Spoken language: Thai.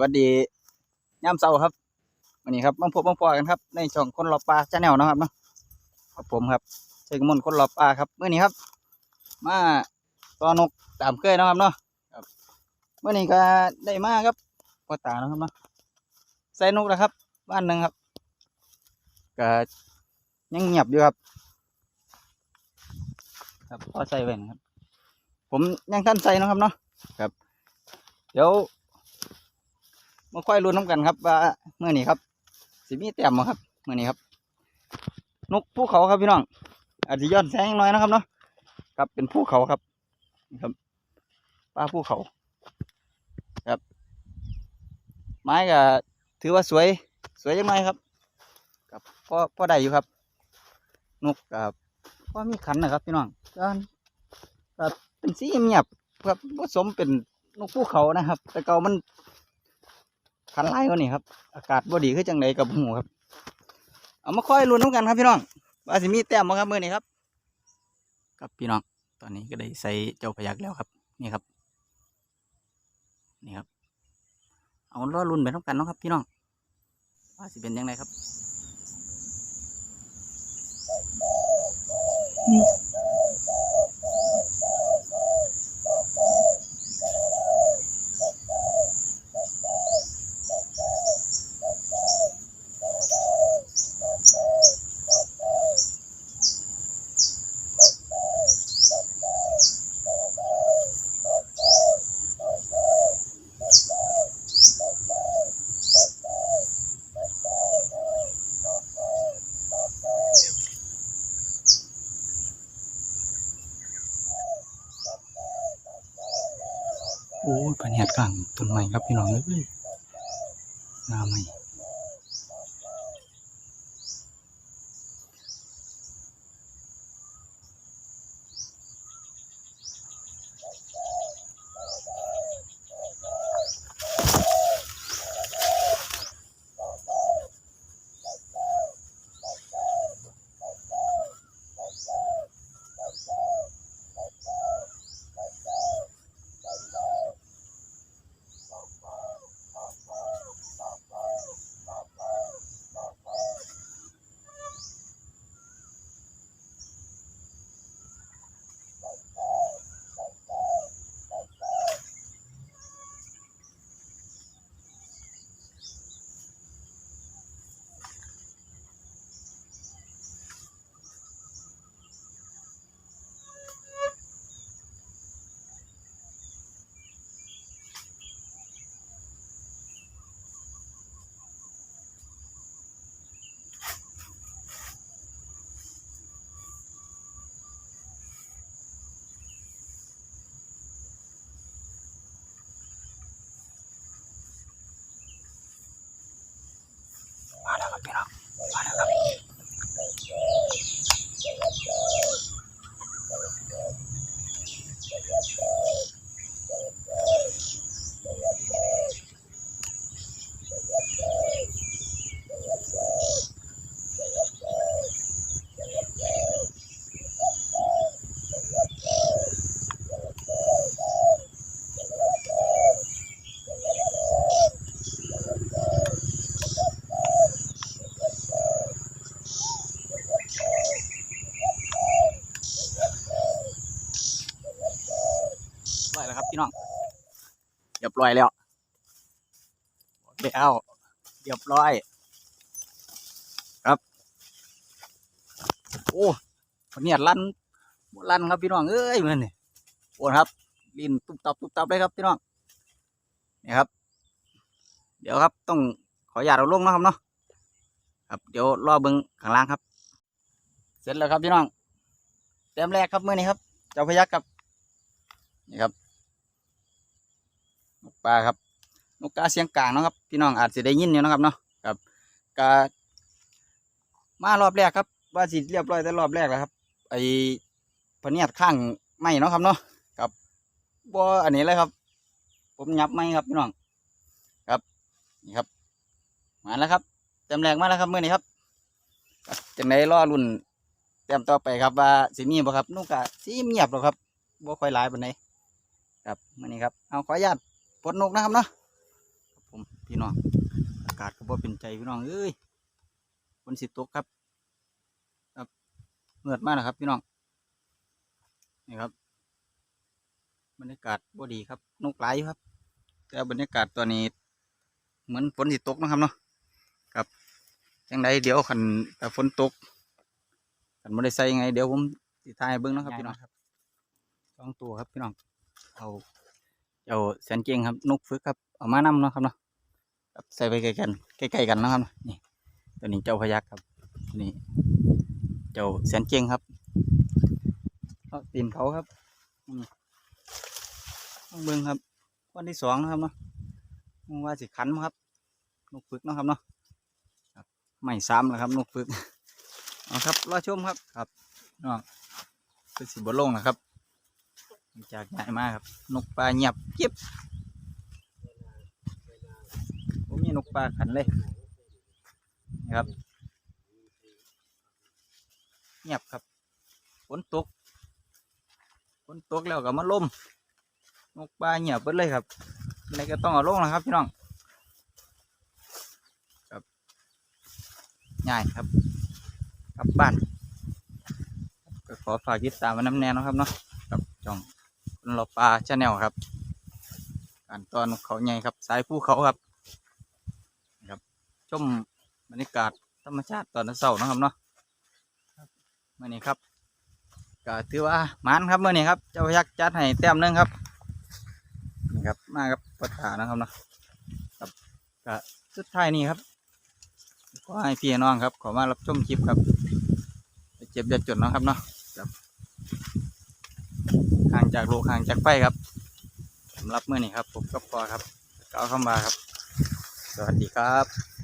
วัสดีย่ำเสาร์ครับวันนี้ครับมาพบมาพอกันครับ ในช่องคนรอบปลาชาแนลนะครับเนาะครับผมครับเชยกมลคนรอบปลาครับเมื่อนี้ครับ มาตอนกตามเคยนะครับเนาะครับเมื่อนี้ก็ได้มากครับพอตานะครับเนาะใส่นกแล้วครับบ้านหนึ่งครับก็ยังเงียบอยู่ครับ ครับพอใส่ไว้นะครับ ผมยังท่านใส่นะครับเนาะครับ เดี๋ยว มาค่อยรุ้นน้ำกันครับว่าเมื่อนี้ครับสิมีแต้มบ่ครับเมื่อนี้ครับ นกภูเขาครับพี่น้องอาจจะย้อนแสงหน่อยนะครับเนาะครับเป็นภูเขาครับนี่ครับปลาภูเขา ครับ ไม้ก็ถือว่าสวยสวยยังไงครับครับพอพอได้อยู่ครับ นกกับพ่อมีขันนะครับพี่น้องก็ก็เป็นสีเงียบครับผสมเป็นนกภูเขานะครับ แต่เก่ามัน ขันไล่กว่านี่ครับ อากาศบ่ดีคือจังไดกับหูครับ เอามาค่อยลุ้นน้ำกันครับพี่น้องว่าสิมีแต้มบ่ครับมื้อนี้ครับครับพี่น้อง ตอนนี้ก็ได้ใส่เจ้าพยักแล้วครับ นี่ครับ นี่ครับ เอาล้อรุ่นไปน้ำกันเนาะครับ พี่น้อง ว่าสิเป็นยังไงครับ โอ้ยพันเหตุกลางต้นไม้ครับพี่น้องเอ้ยงามไหม แล้วครับพี่น้องเรียบร้อยแล้วเดี๋ยวเรียบร้อย ครับ โอ้วันนี้ลั่นลั่นครับพี่น้องเอ้ยมันนี่โอ้ครับลินตุบตับตุบตับเลยครับพี่น้องนี่ครับ เดี๋ยวครับต้องขออนุญาตเอาลงนะครับเนาะครับเดี๋ยวรอเบิ้งข้างล่างครับ เสร็จแล้วครับพี่น้องเต็มแรกครับมื่อนี้ครับเจ้าพยักครับนี่ครับ ปลาครับนกกาเสียงกลางเนาะครับพี่น้องอาจจะได้ยินอยู่นะครับเนาะครับกามารอบแรกครับว่าสิเรียบร้อยแต่รอบแรกแล้วครับ ไอ้พเนียดข้างไม่เนาะครับเนาะครับบ่อันนี้เลยครับ ผมยับไม่ครับพี่น้องครับนี่ครับ มาแล้วครับเต็มแรกมาแล้วครับเมื่อนี้ครับจังไดรอรุ่นเต็มต่อไปครับว่าสิมีบ่ครับนกกะสีเงียบหรอครับบ่ค่อยหลายปานใดครับมื่อนี้ครับเอาขออนุญาต ปลดนกนะครับเนาะครับผมพี่น้องอากาศก็บ่เป็นใจพี่น้องเอ้ยฝนสิตกครับครับเมือดมากนะครับ พี่น้องนี่ครับบรรยากาศบ่ดีครับนกหลายอยู่ครับ แต่บรรยากาศตัวนี้ เหมือนฝนสิตกนะครับเนาะครับจังไดเดี๋ยวคันแต่ฝนตกคันไม่ได้ใส่ยังไงเดี๋ยวผมสิทายให้เบิ้งเนาะครับพี่น้องครับสองตัวครับพี่น้องเอา เจ้าแสนเก่งครับนกฝึกครับเอามานำเนาะครับเนาะครับใส่ไปใกล้กันใกล้ๆกันนะครับนี่ตัวนี้เจ้าพยักครับนี้เจ้าแสนเก่งครับตีนเขาครับต้องเบิ้งครับวันที่สองนะครับเนาะว่าสิขันครับนกฝึกนะครับเนาะไม่ซ้ำแล้วครับนกฝึกเอาครับรอชมครับครับน้องคือสิบลงนะครับ จากใหญ่มากครับ นกปลาเงียบเก็บผมมีนกปลาขันเลยนะครับเงียบครับฝนตกฝนตกแล้วก็มาล่มนกปลาเงียบเบิดเลยครับอะไรก็ต้องเอาลงนะครับพี่น้องครับง่ายครับกลับบ้านก็ขอฝากติดตามมาน้ำแน่นะครับเนาะกับจ่อง คนรอปลาชาแนลครับการตอนเขาใหญ่ครับ สายภูเขาครับครับชมบรรยากาศธรรมชาติตอนเช้าเนะครับเนาะครับมื่อนี้ครับก็ถือว่ามันครับเมื่อนี้ครับเจ้าพยักจัดให้แต้มนึงครับนี่ครับมากับปัญหานะครับเนาะครับก็สุดท้ายนี้ครับขอให้พี่น้องครับ ขอมารับชมคลิปครับเจ็บอย่าจนเนาะครับเนาะครับ ห่างจากโลกห่างจากไฟครับสำหรับเมื่อนี้ครับผมก็พอครับก้าวเข้ามาครับ สวัสดีครับ